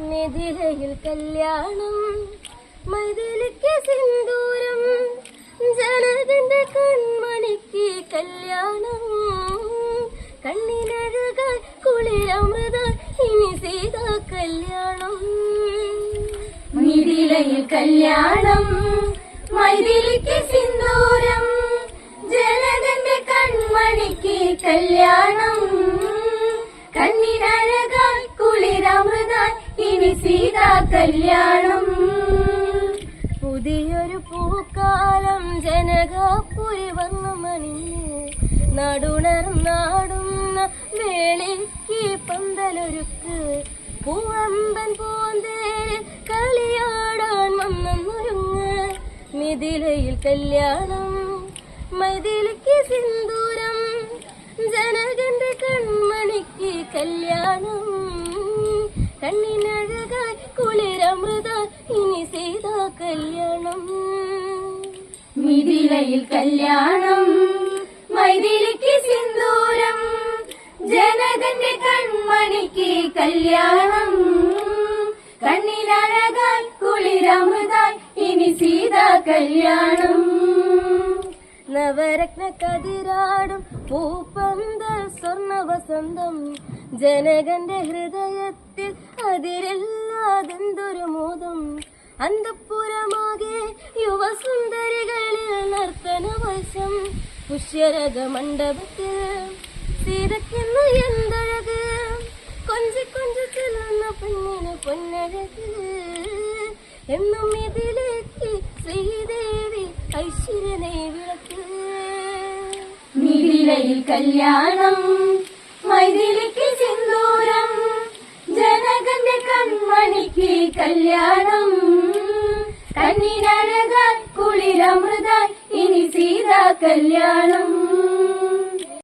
നിധിലയിൽ കല്യാണം മൈതിലിക്ക് സിന്ദൂരം ജനതിന്റെ കൺമണിക്ക് കല്യാണം. കണ്ണിനഴകാൽ കുളിരമൃത ഇനി സീത കല്യാണം. നിധിലയിൽ കല്യാണം മൈതിലിക്ക് സിന്ദൂരം ജനതന്റെ കൺമണിക്ക് കല്യാണം. കണ്ണിനഴകാൽ കുളിരമൃതാൽ ഇനി സീതാ കല്യാണം. പുതിയൊരു പൂക്കാലം ജനകാപ്പുരി വന്നു മണിഞ്ഞ് നടുണർന്നാടുന്ന വേളയ്ക്ക് പന്തലൊരുക്ക്. പൂവമ്പൻ പോന്തേ കളിയാടാൻ വന്നൊരുങ്ങ് മിഥിലയിൽ കല്യാണം മതിലിക്ക് സിന്ദൂരം. ജനകന്റെ കൺമണിക്ക് കല്യാണം. കണ്ണിനഴകായി കുളിരമൃത ഇനി സീതാ കല്യാണം. മിഥിലയിൽ കല്യാണം മൈതിലിക്ക് സിന്ദൂരം ജനകന്റെ കൺമണിക്ക് കല്യാണം. കണ്ണിലഴകാൽ കുളിരമൃതായി ഇനി സീതാ കല്യാണം. നവരത്ന കതിരാടും പൂപ്പന്ത സ്വർണ വസന്തം ജനകന്റെ ഹൃദയത്തിൽ അതിരില്ലാതെന്തൊരു മോദം? അന്തപ്പുരമാകെ യുവസുന്ദരികളിൽ നർത്തന വശം പുഷ്യരഥ മണ്ഡപത്തിൽ സീതയ്ക്കുന്നു എന്തഴക്? കൊഞ്ചി കൊഞ്ചി ചെല്ലുന്ന പെണ്ണിന് പൊന്നഴക്. എന്നും ഇതിലേക്ക് ശ്രീദേവി ഐശ്വര്യനെ വിളക്ക്. മിഥിലയിൽ കല്യാണം മൈഥിലിക്ക് കല്യാണം. കണ്ണിനഴകാൽ കുളിരമൃത ഇനി സീതാ കല്യാണം.